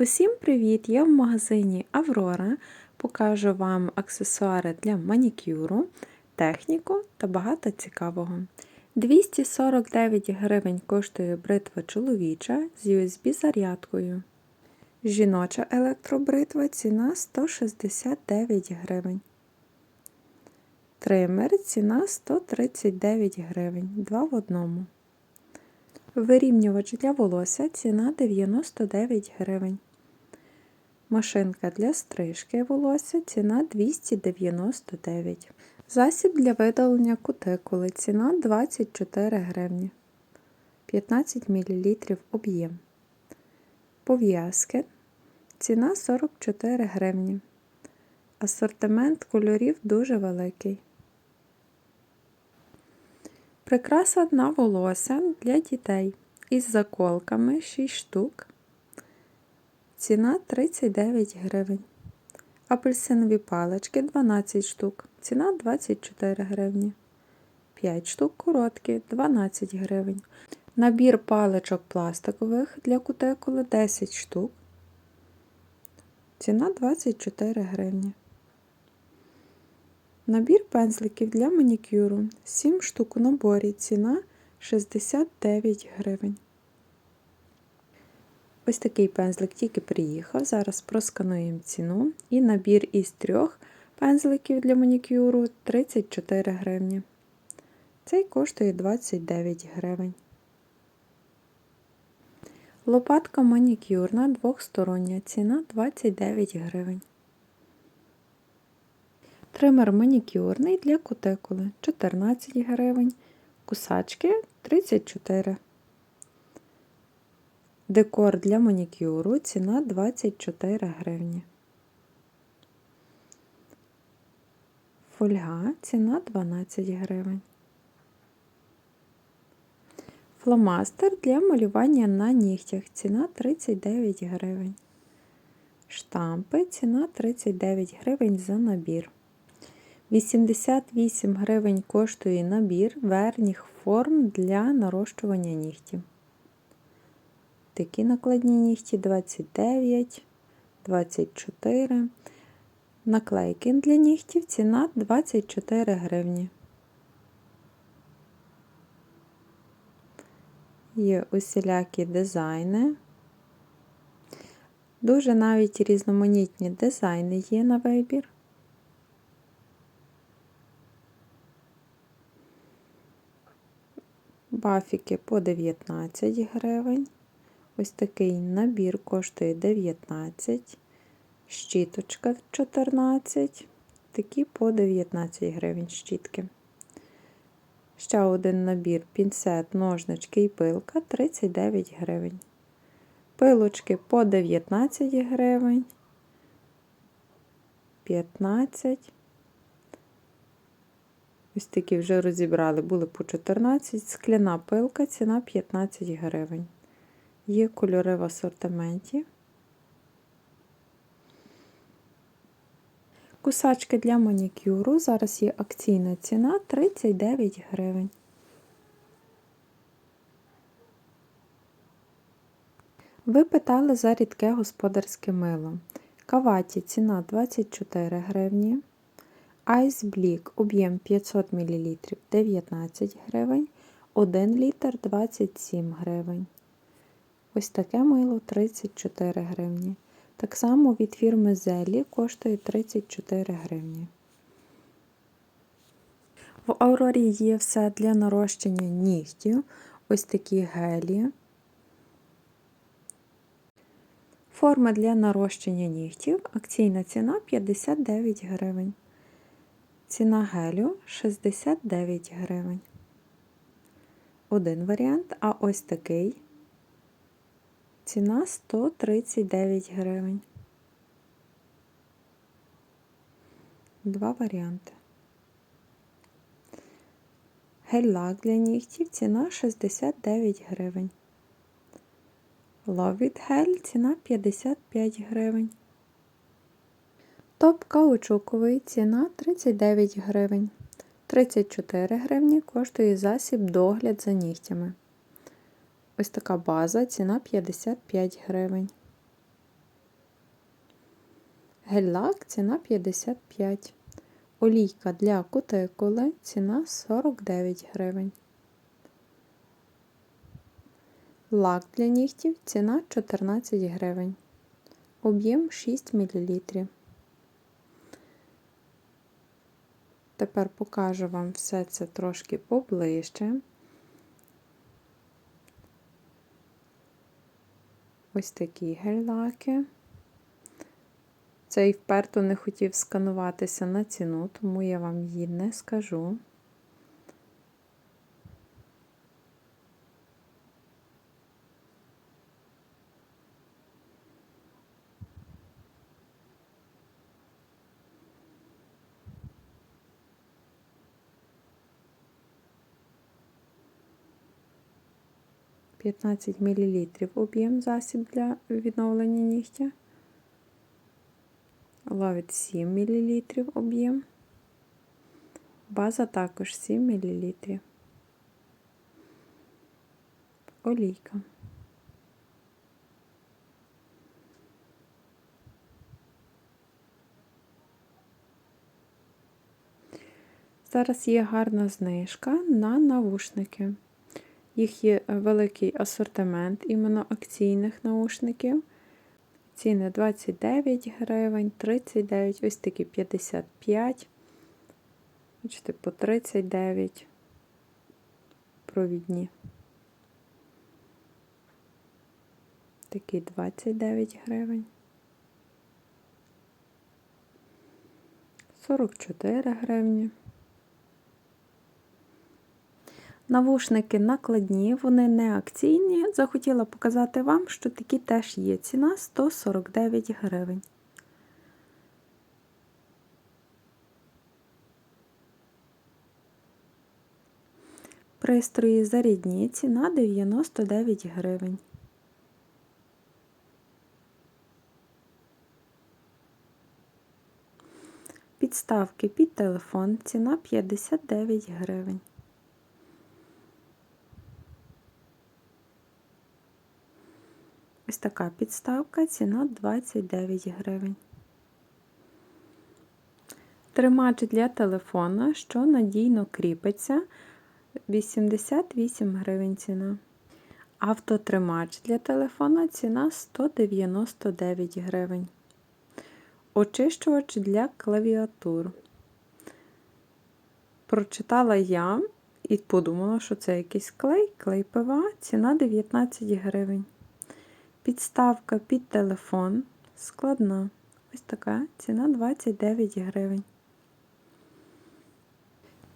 Усім привіт! Я в магазині Аврора. Покажу вам аксесуари для манікюру, техніку та багато цікавого. 249 гривень коштує бритва чоловіча з USB-зарядкою. Жіноча електробритва ціна 169 гривень. Тример ціна 139 гривень, 2 в одному. Вирівнювач для волосся ціна 99 гривень. Машинка для стрижки волосся ціна 299 Засіб для видалення кутикули ціна 24 гривні. 15 мл об'єм. Пов'язки ціна 44 гривні. Асортимент кольорів дуже великий. Прикраса на волосся для дітей із заколками 6 штук. Ціна 39 гривень. Апельсинові палички 12 штук. Ціна 24 гривні. 5 штук короткі 12 гривень. Набір паличок пластикових для кутикули 10 штук. Ціна 24 гривні. Набір пензликів для манікюру 7 штук у наборі. Ціна 69 гривень. Ось такий пензлик тільки приїхав. Зараз проскануємо ціну. І набір із трьох пензликів для манікюру 34 гривні. Цей коштує 29 гривень. Лопатка манікюрна двохстороння. Ціна 29 гривень. Тример манікюрний для кутикули 14 гривень. Кусачки 34 гривень. Декор для манікюру ціна 24 гривні. Фольга ціна 12 гривень. Фломастер для малювання на нігтях ціна 39 гривень. Штампи ціна 39 гривень за набір. 88 гривень коштує набір верхніх форм для нарощування нігтів такі накладні нігті 29, 24. Наклейки для нігтів ціна 24 гривні. Є усілякі дизайни. Дуже навіть різноманітні дизайни є на вибір. Бафіки по 19 гривень. Ось такий набір коштує 19, щіточка 14, такі по 19 гривень щітки. Ще один набір пінцет, ножнички і пилка 39 гривень. Пилочки по 19 гривень, 15. Ось такі вже розібрали, були по 14, скляна пилка, ціна 15 гривень. Є кольори в асортименті. Кусачки для манікюру. Зараз є акційна ціна 39 гривень. Ви питали за рідке господарське мило. Каваті ціна 24 гривні. Айс Блік об'єм 500 мл 19 гривень, 1 літр 27 гривень. Ось таке мило 34 гривні. Так само від фірми Зелі коштує 34 гривні. В Аурорі є все для нарощення нігтів. Ось такі гелі. Форма для нарощення нігтів. Акційна ціна 59 гривень. Ціна гелю 69 гривень. Один варіант, а ось такий Ціна 139 гривень. Два варіанти. Гель-лак для нігтів ціна 69 гривень. Ловіт гель ціна 55 гривень. Топ каучуковий ціна 39 гривень. 34 гривні коштує засіб догляд за нігтями. Ось така база, ціна 55 гривень. Гель-лак ціна 55. Олійка для кутикули ціна 49 гривень. Лак для нігтів ціна 14 гривень. Об'єм 6 мл. Тепер покажу вам все це трошки поближче. Ось такі гель-лаки. Цей вперто не хотів скануватися на ціну, тому я вам її не скажу. П'ятнадцять мілілітрів об'єм засіб для відновлення нігтя. Ловить 7 мл об'єм. База також 7 мл. Олійка. Зараз є гарна знижка на навушники. Їх є великий асортимент іменно акційних наушників. Ціни 29 гривень, 39, ось такі 55, бачите, по 39 провідні. Такі 29 гривень. 44 гривні. Навушники накладні, вони не акційні. Захотіла показати вам, що такі теж є. Ціна 149 гривень. Пристрої зарядні, ціна 99 гривень. Підставки під телефон, ціна 59 гривень. Ось така підставка, ціна 29 гривень. Тримач для телефона, що надійно кріпиться 88 гривень ціна. Автотримач для телефона ціна 199 гривень. Очищувач для клавіатур. Прочитала я і подумала, що це якийсь клей, клей ПВА, ціна 19 гривень. Підставка під телефон складна. Ось така ціна 29 гривень.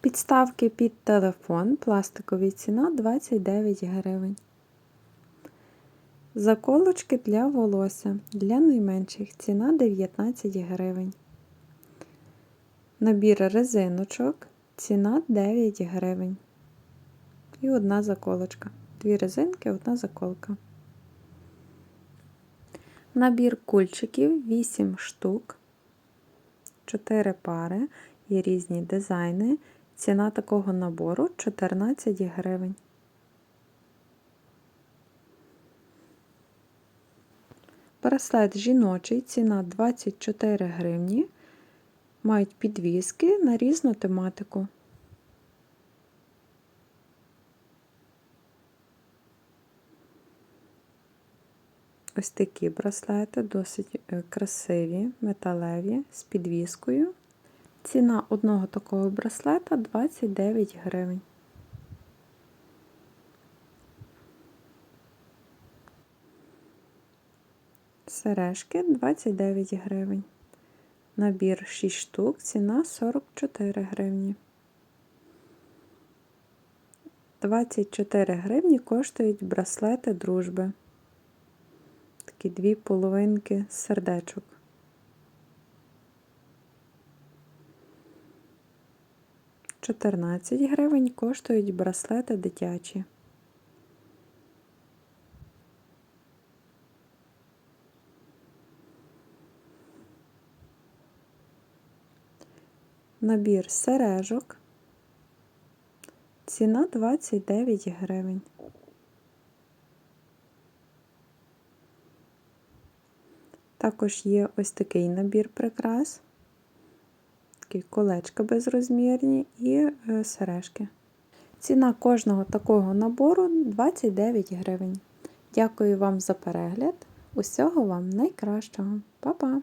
Підставки під телефон пластикові ціна 29 гривень. Заколочки для волосся для найменших ціна 19 гривень. Набір резиночок ціна 9 гривень. І одна заколочка. Дві резинки, одна заколка. Набір кульчиків 8 штук, 4 пари, є різні дизайни. Ціна такого набору 14 гривень. Браслет жіночий, ціна 24 гривні. Мають підвіски на різну тематику. Ось такі браслети, досить е, красиві, металеві, з підвіскою. Ціна одного такого браслета 29 гривень. Сережки 29 гривень. Набір 6 штук, ціна 44 гривні. 24 гривні коштують браслети дружби такі дві половинки сердечок. Чотирнадцять гривень коштують браслети дитячі. Набір сережок. Ціна 29 гривень. Також є ось такий набір прикрас, такі колечка безрозмірні і е, сережки. Ціна кожного такого набору 29 гривень. Дякую вам за перегляд. Усього вам найкращого. Па-па!